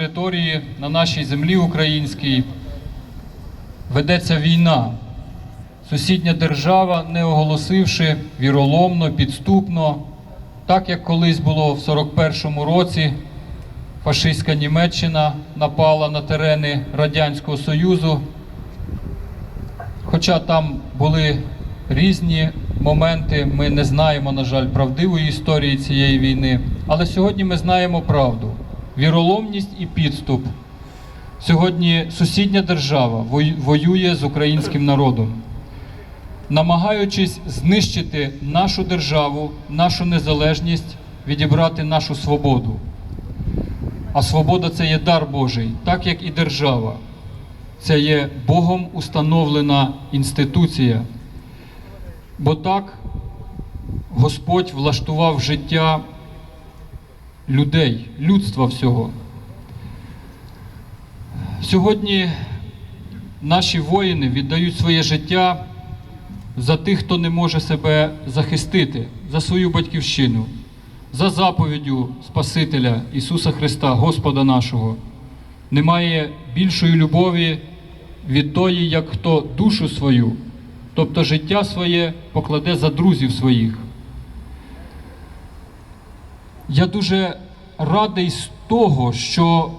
території, на нашій землі українській ведеться війна. Сусідня держава, не оголосивши віроломно, підступно, так як колись було в 41-му році, фашистська Німеччина напала на терени Радянського Союзу. Хоча там були різні моменти, ми не знаємо, на жаль, правдивої історії цієї війни. Але сьогодні ми знаємо правду: віроломність і підступ. Сьогодні сусідня держава воює з українським народом, намагаючись знищити нашу державу, нашу незалежність, відібрати нашу свободу. А свобода це є дар Божий, так як і держава. Це є Богом установлена інституція. Бо так Господь влаштував життя людей, людства всього. Сьогодні наші воїни віддають своє життя за тих, хто не може себе захистити, за свою батьківщину, за заповіддю Спасителя Ісуса Христа, Господа нашого. Немає більшої любові від тої, як хто душу свою, тобто життя своє покладе за друзів своїх. Я дуже радий з того, що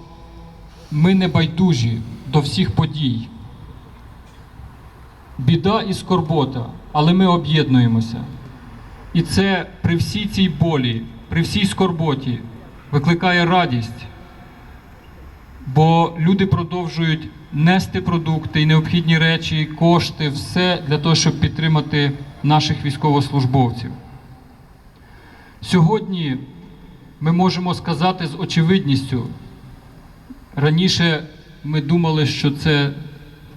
ми не байдужі до всіх подій. Біда і скорбота, але ми об'єднуємося. І це при всій цій болі, при всій скорботі викликає радість, бо люди продовжують нести продукти і необхідні речі, кошти, все для того, щоб підтримати наших військовослужбовців. Сьогодні ми можемо сказати з очевидністю, Раніше ми думали, що це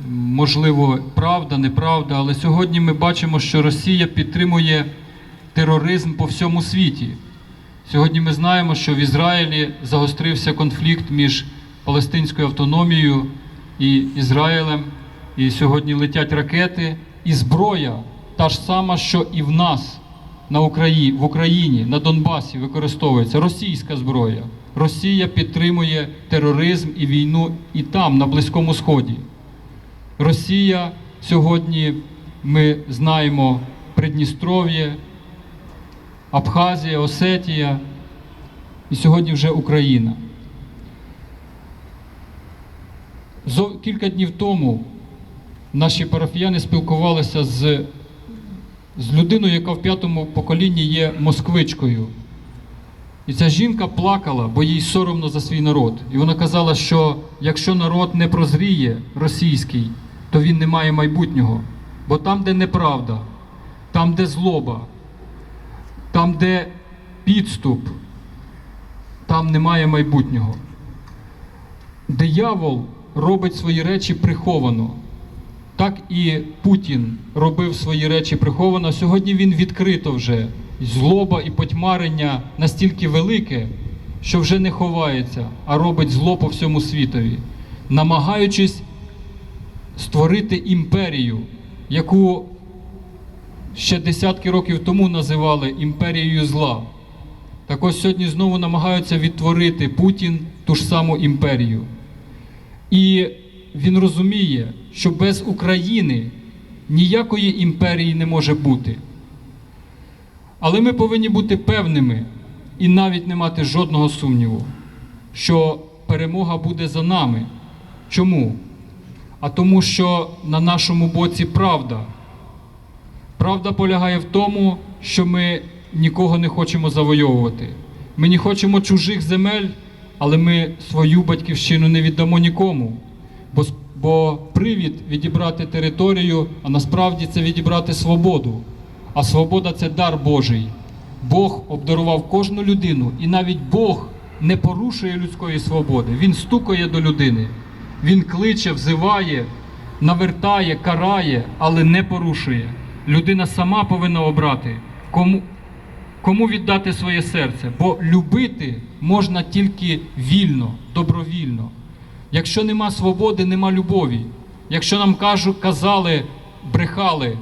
можливо правда, неправда, але сьогодні ми бачимо, що Росія підтримує тероризм по всьому світі. Сьогодні ми знаємо, що в Ізраїлі загострився конфлікт між Палестинською автономією і Ізраїлем. І сьогодні летять ракети, і зброя та ж сама, що і в нас на Україні, в Україні, на Донбасі використовується російська зброя. Росія підтримує тероризм і війну і там, на Близькому Сході. Росія сьогодні, ми знаємо, Придністров'я, Абхазія, Осетія і сьогодні вже Україна. Зо кілька днів тому наші парафіяни спілкувалися з, з людиною, яка в п'ятому поколінні є москвичкою. І ця жінка плакала, бо їй соромно за свій народ. І вона казала, що якщо народ не прозріє російський, то він не має майбутнього. Бо там, де неправда, там, де злоба, там, де підступ, там немає майбутнього. Диявол робить свої речі приховано. Так і Путін робив свої речі приховано. Сьогодні він відкрито вже. Злоба і потьмарення настільки велике, що вже не ховається, а робить зло по всьому світові, намагаючись створити імперію, яку ще десятки років тому називали імперією зла. Так ось сьогодні знову намагаються відтворити Путін ту ж саму імперію. І він розуміє, що без України ніякої імперії не може бути. Але ми повинні бути певними і навіть не мати жодного сумніву, що перемога буде за нами. Чому? А тому, що на нашому боці правда. Правда полягає в тому, що ми нікого не хочемо завойовувати. Ми не хочемо чужих земель, але ми свою батьківщину не віддамо нікому. Бо, бо привід відібрати територію, а насправді це відібрати свободу. А свобода це дар Божий. Бог обдарував кожну людину, і навіть Бог не порушує людської свободи. Він стукає до людини, він кличе, взиває, навертає, карає, але не порушує. Людина сама повинна обрати, кому, кому віддати своє серце. Бо любити можна тільки вільно, добровільно. Якщо нема свободи, нема любові. Якщо нам кажуть, казали, брехали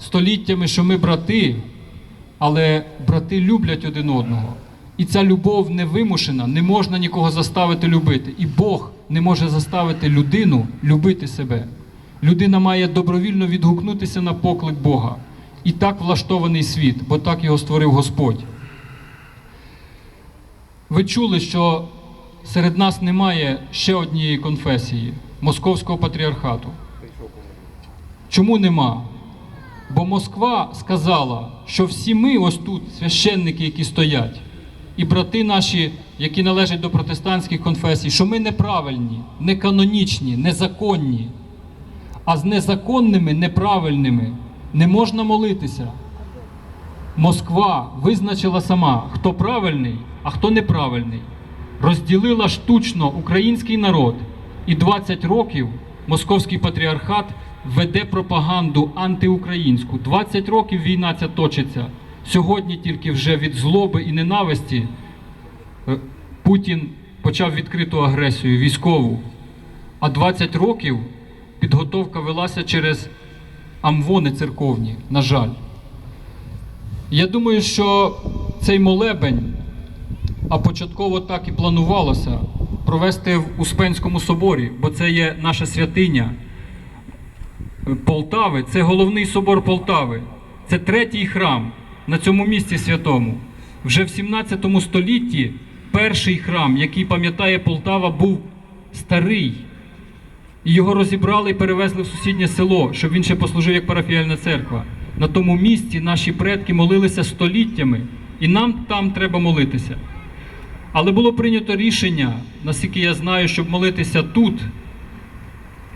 століттями, що ми брати, але брати люблять один одного. І ця любов не вимушена, не можна нікого заставити любити. І Бог не може заставити людину любити себе. Людина має добровільно відгукнутися на поклик Бога. І так влаштований світ, бо так його створив Господь. Ви чули, що серед нас немає ще однієї конфесії Московського патріархату. Чому нема? Бо Москва сказала, що всі ми ось тут, священники, які стоять, і брати наші, які належать до протестантських конфесій, що ми неправильні, неканонічні, незаконні. А з незаконними, неправильними не можна молитися. Москва визначила сама, хто правильний, а хто неправильний. Розділила штучно український народ, і 20 років московський патріархат веде пропаганду антиукраїнську. 20 років війна ця точиться. Сьогодні тільки вже від злоби і ненависті е, Путін почав відкриту агресію військову. А 20 років підготовка велася через амвони церковні, на жаль. Я думаю, що цей молебень, а початково так і планувалося, провести в Успенському соборі, бо це є наша святиня Полтави, це головний собор Полтави. Це третій храм на цьому місці святому. Вже в 17 столітті перший храм, який пам'ятає Полтава, був старий. І його розібрали і перевезли в сусіднє село, щоб він ще послужив як парафіальна церква. На тому місці наші предки молилися століттями, і нам там треба молитися. Але було прийнято рішення, наскільки я знаю, щоб молитися тут,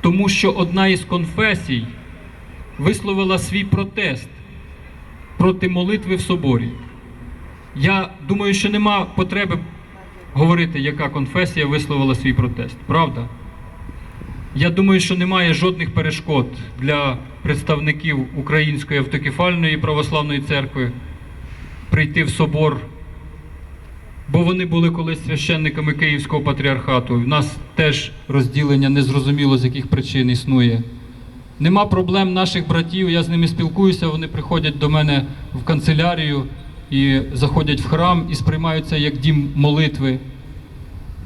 тому що одна із конфесій висловила свій протест проти молитви в соборі. Я думаю, що нема потреби говорити, яка конфесія висловила свій протест, правда? Я думаю, що немає жодних перешкод для представників Української автокефальної православної церкви прийти в собор, бо вони були колись священниками Київського патріархату. У нас теж розділення незрозуміло з яких причин існує. Нема проблем наших братів, я з ними спілкуюся, вони приходять до мене в канцелярію і заходять в храм і сприймаються як дім молитви.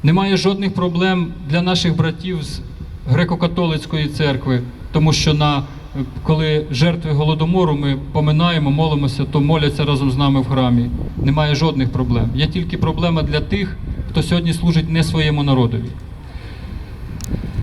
Немає жодних проблем для наших братів з греко-католицької церкви, тому що на коли жертви голодомору ми поминаємо, молимося, то моляться разом з нами в храмі. Немає жодних проблем. Є тільки проблема для тих, хто сьогодні служить не своєму народові.